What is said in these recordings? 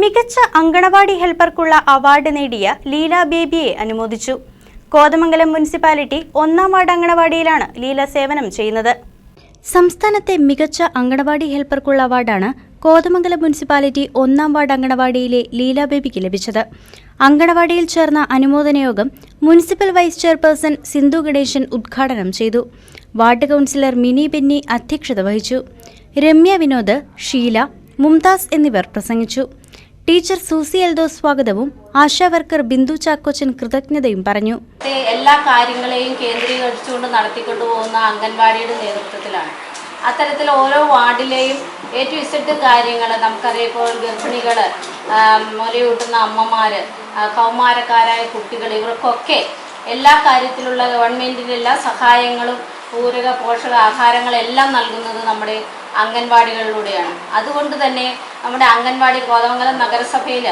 മികച്ച അങ്കണവാടി ഹെൽപ്പർക്കുള്ള അവാർഡ് നേടിയ ലീല ബേബിയെ അനുമോദിച്ചു. കോതമംഗലം മുനിസിപ്പാലിറ്റി ഒന്നാം വാർഡ് അങ്കണവാടിയിലാണ് ലീല സേവനം ചെയ്യുന്നത്. സംസ്ഥാനത്തെ മികച്ച അങ്കണവാടി ഹെൽപ്പർക്കുള്ള അവാർഡാണ് കോതമംഗലം മുനിസിപ്പാലിറ്റി ഒന്നാം വാർഡ് അങ്കണവാടിയിലെ ലീല ബേബിക്ക് ലഭിച്ചത്. അങ്കണവാടിയിൽ ചേർന്ന അനുമോദന യോഗം municipal vice chairperson Sindhu Ganesan ഉദ്ഘാടനം ചെയ്തു. വാർഡ് കൗൺസിലർ മിനി ബെന്നി അധ്യക്ഷത വഹിച്ചു. രമ്യ വിനോദ് ഷീല മുംതാസ് എന്നിവർ പ്രസംഗിച്ചു. ടീച്ചർ സൂസി എൽദോ സ്വാഗതവും ആശാ വർക്കർ ബിന്ദു ചാക്കോച്ചൻ കൃതജ്ഞതയും പറഞ്ഞു. എല്ലാ കാര്യങ്ങളെയും കേന്ദ്രീകരിച്ചുകൊണ്ട് നടത്തിക്കൊണ്ടു പോകുന്ന അംഗൻവാടിയുടെ നേതൃത്വത്തിലാണ്. അത്തരത്തിൽ ഓരോ വാർഡിലെയും എ ടു കാര്യങ്ങൾ നമുക്കറിയാം. ഇപ്പോൾ ഗർഭിണികൾ മുലയൂട്ടുന്ന അമ്മമാർ കൗമാരക്കാരായ കുട്ടികൾ ഇവർക്കൊക്കെ എല്ലാ കാര്യത്തിലുള്ള ഗവൺമെന്റിന്റെ എല്ലാ സഹായങ്ങളും പൂരക പോഷക ആഹാരങ്ങളെല്ലാം നൽകുന്നത് നമ്മുടെ അംഗൻവാടികളിലൂടെയാണ്. അതുകൊണ്ട് തന്നെ നമ്മുടെ അംഗൻവാടി കോതമംഗലം നഗരസഭയിൽ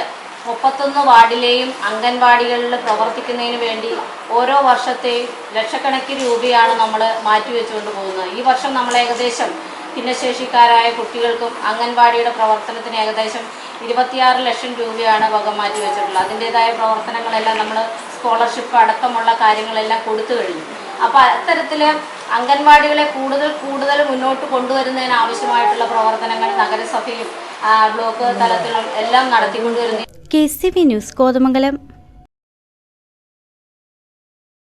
മുപ്പത്തൊന്ന് വാർഡിലെയും അംഗൻവാടികളിൽ പ്രവർത്തിക്കുന്നതിന് വേണ്ടി ഓരോ വർഷത്തെയും ലക്ഷക്കണക്കിന് രൂപയാണ് നമ്മൾ മാറ്റിവെച്ചുകൊണ്ട് പോകുന്നത്. ഈ വർഷം നമ്മൾ ഏകദേശം ഭിന്നശേഷിക്കാരായ കുട്ടികൾക്കും അംഗൻവാടിയുടെ പ്രവർത്തനത്തിന് ഏകദേശം ഇരുപത്തിയാറ് ലക്ഷം രൂപയാണ് വക മാറ്റി വെച്ചിട്ടുള്ളത് അതിന്റെതായ പ്രവർത്തനങ്ങളെല്ലാം നമ്മൾ സ്കോളർഷിപ്പ് അടക്കമുള്ള കാര്യങ്ങളെല്ലാം കൊടുത്തു കഴിഞ്ഞു. അപ്പോൾ അത്തരത്തിൽ അംഗൻവാടികളെ കൂടുതൽ കൂടുതൽ മുന്നോട്ട് കൊണ്ടുവരുന്നതിന് ആവശ്യമായിട്ടുള്ള പ്രവർത്തനങ്ങൾ നഗരസഭയും ബ്ലോക്ക് തലത്തിലും എല്ലാം നടത്തിക്കൊണ്ടുവരുന്നു. K C B news Kothamangalam.